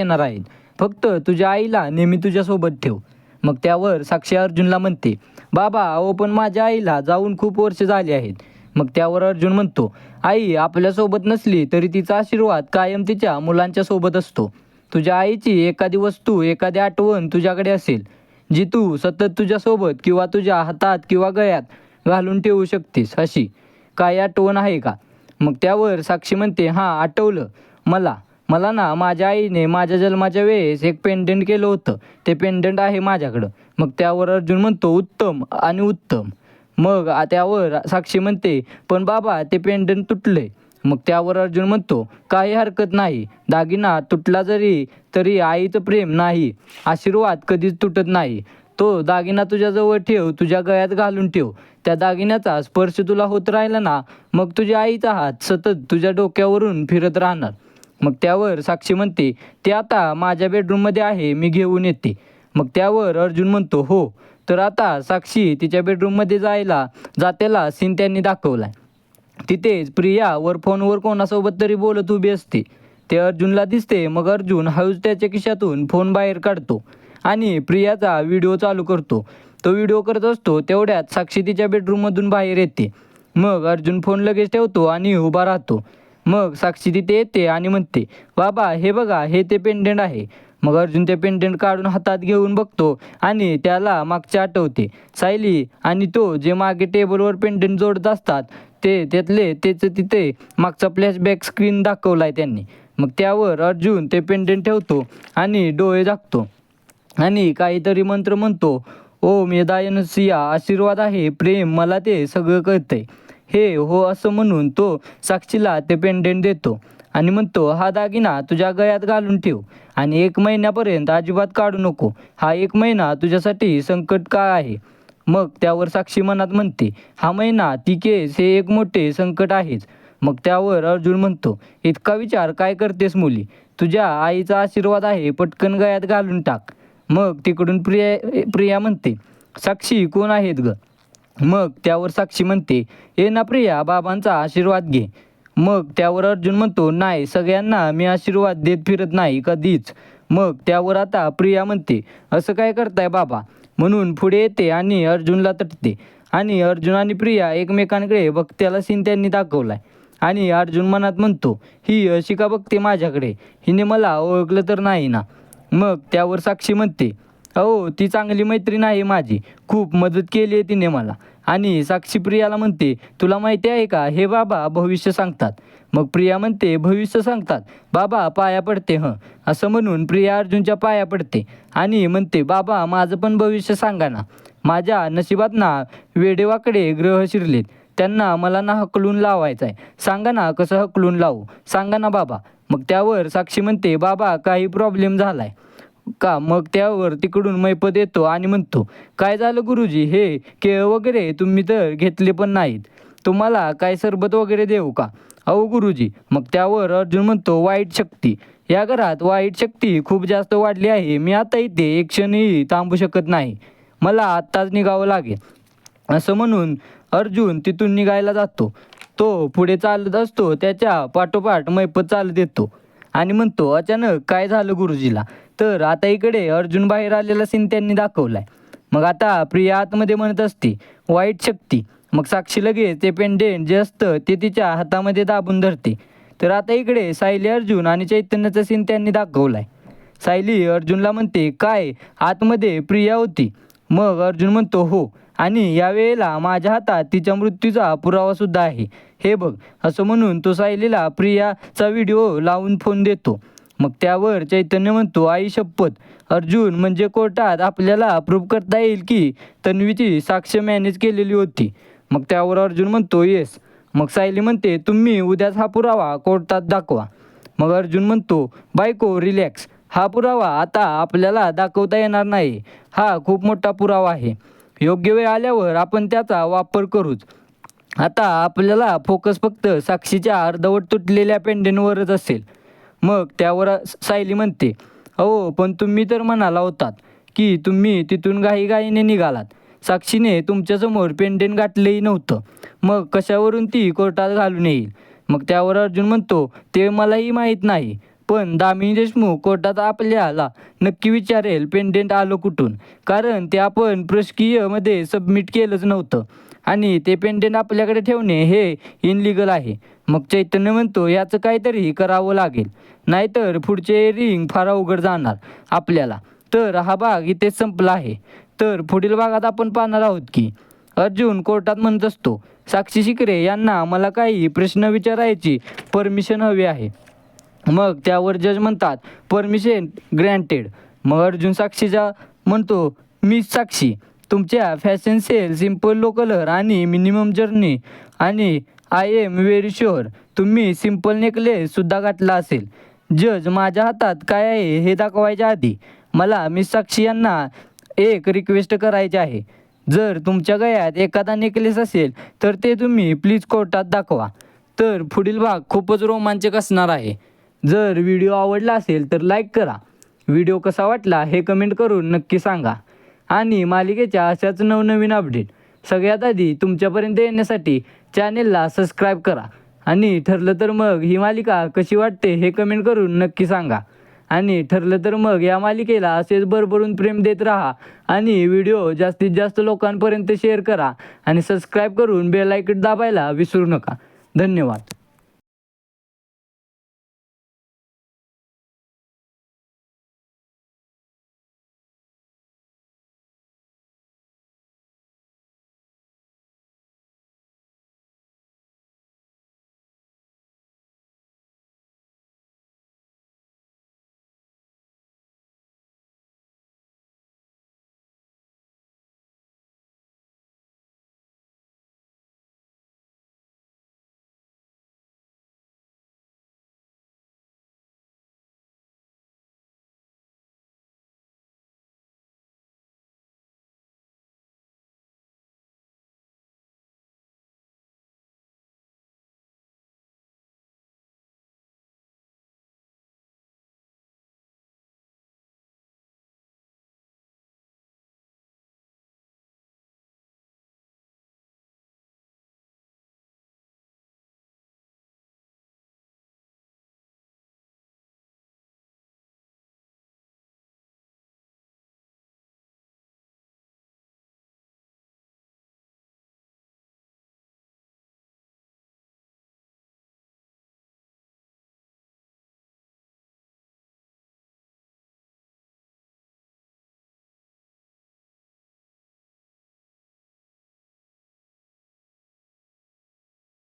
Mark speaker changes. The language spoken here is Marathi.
Speaker 1: येणार आहेत. फक्त तुझ्या आईला नेहमी तुझ्यासोबत ठेव. मग त्यावर साक्षी अर्जुनला म्हणते बाबा अहो पण माझ्या आईला जाऊन खूप वर्ष झाली आहेत. मग त्यावर अर्जुन म्हणतो आई आपल्यासोबत नसली तरी तिचा आशीर्वाद कायम तिच्या मुलांच्या सोबत असतो. तुझ्या आईची एखादी वस्तू एखादी आठवण तुझ्याकडे असेल जी तू सतत तुझ्यासोबत किंवा तुझ्या हातात किंवा गळ्यात घालून ठेवू शकतेस अशी. काय आठवण आहे का? मग त्यावर साक्षी म्हणते हां आठवलं. मला मला ना माझ्या आईने माझ्या जन्माच्या वेळेस एक पेंडंट केलं होतं. ते पेंडंट आहे माझ्याकडं. मग त्यावर अर्जुन म्हणतो उत्तम आणि उत्तम. मग त्यावर साक्षी म्हणते पण बाबा ते पेंडंट तुटले मग त्यावर अर्जुन म्हणतो काही हरकत नाही. दागिना तुटला जरी तरी आईचं प्रेम नाही. आशीर्वाद कधीच तुटत नाही. तो दागिना तुझ्याजवळ ठेव तुझ्या गळ्यात घालून ठेव. त्या दागिन्याचा स्पर्श तुला होत राहिला ना मग तुझ्या आईचा हात सतत तुझ्या डोक्यावरून फिरत राहणार. मग त्यावर साक्षी म्हणते ते आता माझ्या बेडरूममध्ये आहे मी घेऊन येते. मग त्यावर अर्जुन म्हणतो हो. तर आता साक्षी तिच्या बेडरूममध्ये जायला जातेला सीन त्यांनी दाखवला तिथेच प्रिया वर फोनवर कोणासोबत तरी बोलत उभी असते. ते अर्जुनला दिसते मग अर्जुन हळूच त्याच्या खिशातून फोन बाहेर काढतो आणि प्रियाचा व्हिडिओ चालू करतो. तो व्हिडिओ करत असतो तेवढ्यात साक्षी तिच्या बेडरूममधून बाहेर येते. मग अर्जुन फोन लगेच ठेवतो आणि उभा राहतो. मग साक्षी तिथे येते आणि म्हणते बाबा हे बघा हे ते पेंडेंट आहे. मग अर्जुन ते पेंडेंट काढून हातात घेऊन बघतो आणि त्याला मागचे आठवते. सायली आणि तो जे मागे टेबलवर पेंडेंट जोडत असतात ते त्यातले तेच तिथे मागचा फ्लॅशबॅक स्क्रीन दाखवलाय त्यांनी. मग त्यावर अर्जुन ते पेंडेंट ठेवतो आणि डोळे झाकतो. आणि काहीतरी मंत्र म्हणतो ओम यदायनसिया आशीर्वाद आहे प्रेम मला ते सगळं कळतंय. हे हो असं म्हणून तो साक्षीला ते पेंडेंट देतो आणि म्हणतो हा दागिना तुझ्या गळ्यात घालून ठेव आणि एक महिन्यापर्यंत अजिबात काढू नको. हा एक महिना तुझ्यासाठी संकट काळ आहे. मग त्यावर साक्षी मनात म्हणते हा महिना ती केस हे एक मोठे संकट आहेच. मग त्यावर अर्जुन म्हणतो इतका विचार काय करतेस मुली? तुझ्या आईचा आशीर्वाद आहे पटकन गळ्यात घालून टाक. मग तिकडून प्रिया प्रिया म्हणते साक्षी कोण आहेत ग? मग त्यावर साक्षी म्हणते ये ना प्रिया बाबांचा आशीर्वाद घे. मग त्यावर अर्जुन म्हणतो नाही सगळ्यांना मी आशीर्वाद देत फिरत नाही कधीच. मग त्यावर आता प्रिया म्हणते असं काय करताय बाबा? म्हणून पुढे येते आणि अर्जुनला तटते. आणि अर्जुन आणि प्रिया एकमेकांकडे भक्त्याला सीन त्यांनी दाखवलाय. आणि अर्जुन मनात म्हणतो ही अशी का बघते माझ्याकडे? हिने मला ओळखलं तर नाही ना. मग त्यावर साक्षी म्हणते अहो ती चांगली मैत्रीण आहे माझी. खूप मदत केली आहे तिने मला. आणि साक्षी प्रियाला म्हणते तुला माहिती आहे का? हे बाबा भविष्य सांगतात. मग प्रिया म्हणते भविष्य सांगतात? बाबा पाया पडते हं. असं म्हणून प्रिया अर्जुनच्या पाया पडते आणि म्हणते बाबा माझं पण भविष्य सांगा ना. माझ्या नशिबात ना वेडेवाकडे ग्रह शिरलेत. त्यांना मला ना हकलून लावायचं आहे सांगा ना कसं हकलून लावू? सांगा ना बाबा. मग त्यावर साक्षी म्हणते बाबा काही प्रॉब्लेम झाला आहे का? मग त्यावर तिकडून मैपत येतो आणि म्हणतो काय झालं गुरुजी? हे केळ वगैरे तुम्ही तर घेतले पण नाहीत. तुम्हाला काय सरबत वगैरे देऊ का? अहो गुरुजी. मग त्यावर अर्जुन म्हणतो वाईट शक्ती. या घरात वाईट शक्ती खूप जास्त वाढली आहे. मी आता इथे एक क्षणही थांबू शकत नाही. मला आत्ताच निघावं लागेल. असं म्हणून अर्जुन तिथून निघायला जातो. तो पुढे चालत असतो त्याच्या पाठोपाठ मैपत चालत येतो आणि म्हणतो अचानक काय झालं गुरुजीला? तर आता इकडे अर्जुन बाहेर आलेला सीन त्यांनी दाखवलाय. मग आता प्रिया आतमध्ये म्हणत असते वाईट शक्ती. मग साक्षी लगेच ते पेंडेंट जे असतं ते तिच्या हातामध्ये दाबून धरते. तर आता इकडे सायली अर्जुन आणि चैतन्याचा सीन त्यांनी दाखवलाय. सायली अर्जुनला म्हणते काय आतमध्ये प्रिया होती? मग अर्जुन म्हणतो हो आणि यावेळेला माझ्या हातात तिच्या मृत्यूचा पुरावा सुद्धा आहे. हे बघ असं म्हणून तो सायलीला प्रियाचा व्हिडिओ लावून फोन देतो. मग त्यावर चैतन्य म्हणतो आई शपथ अर्जुन म्हणजे कोर्टात आपल्याला प्रूव्ह करता येईल की? तन्वीची साक्ष मॅनेज केलेली होती. मग त्यावर अर्जुन म्हणतो येस मग सायली म्हणते तुम्ही उद्याच हा पुरावा कोर्टात दाखवा. मग अर्जुन म्हणतो बायको रिलॅक्स हा पुरावा आता आपल्याला दाखवता येणार नाही. हा खूप मोठा पुरावा आहे. योग्य वेळ आल्यावर आपण त्याचा वापर करूच. आता आपल्याला फोकस फक्त साक्षीच्या अर्धवट तुटलेल्या पेंडेंवरच असेल. मग त्यावर सायली म्हणते अहो पण तुम्ही तर म्हणाला होतात की तुम्ही तिथून घाईघाईने निघालात. साक्षीने तुमच्यासमोर पेंडेंट गाठलेही नव्हतं. मग कशावरून ती कोर्टात घालून येईल? मग त्यावर अर्जुन म्हणतो ते मलाही माहीत नाही पण दामिनी देशमुख कोर्टात आपल्याला नक्की विचारेल पेंडेंट आलं कुठून. कारण ते आपण प्रशकीयमध्ये सबमिट केलंच नव्हतं. आणि ते पेंडेंट आपल्याकडे ठेवणे हे इनलिगल आहे. मग चैतन्य म्हणतो याचं काहीतरी करावं लागेल. नाहीतर पुढचे रिंग फार अवघड जाणार आपल्याला. तर हा भाग इथेच संपला आहे. तर पुढील भागात आपण पाहणार आहोत की अर्जुन कोर्टात म्हणत असतो साक्षी शिकरे यांना मला काही प्रश्न विचारायची परमिशन हवी आहे. मग त्यावर जज म्हणतात परमिशन ग्रँटेड मग अर्जुन साक्षीचा म्हणतो मी साक्षी. तुमच्या fashion sale simple low colour आणि मिनिमम जर्नी आणि आय एम व्हेरी शुअर तुम्ही सिंपल नेकलेससुद्धा घातला असेल. जज माझ्या हातात काय आहे हे दाखवायच्या आधी मला मिस साक्षी यांना एक रिक्वेस्ट करायची आहे. जर तुमच्या गळ्यात एखादा नेकलेस असेल तर ते तुम्ही प्लीज कोर्टात दाखवा. तर पुढील भाग खूपच रोमांचक असणार आहे. जर व्हिडिओ आवडला असेल तर लाईक करा. व्हिडिओ कसा वाटला हे कमेंट करून नक्की सांगा. आणि मालिकेच्या अशाच नवनवीन अपडेट सगळ्यात आधी तुमच्यापर्यंत येण्यासाठी चॅनेलला सबस्क्राईब करा. आणि ठरलं तर मग ही मालिका कशी वाटते हे कमेंट करून नक्की सांगा. आणि ठरलं तर मग या मालिकेला असेच भरभरून प्रेम देत राहा. आणि व्हिडिओ जास्तीत जास्त लोकांपर्यंत शेअर करा. आणि सबस्क्राईब करून बेल दाबायला विसरू नका. धन्यवाद.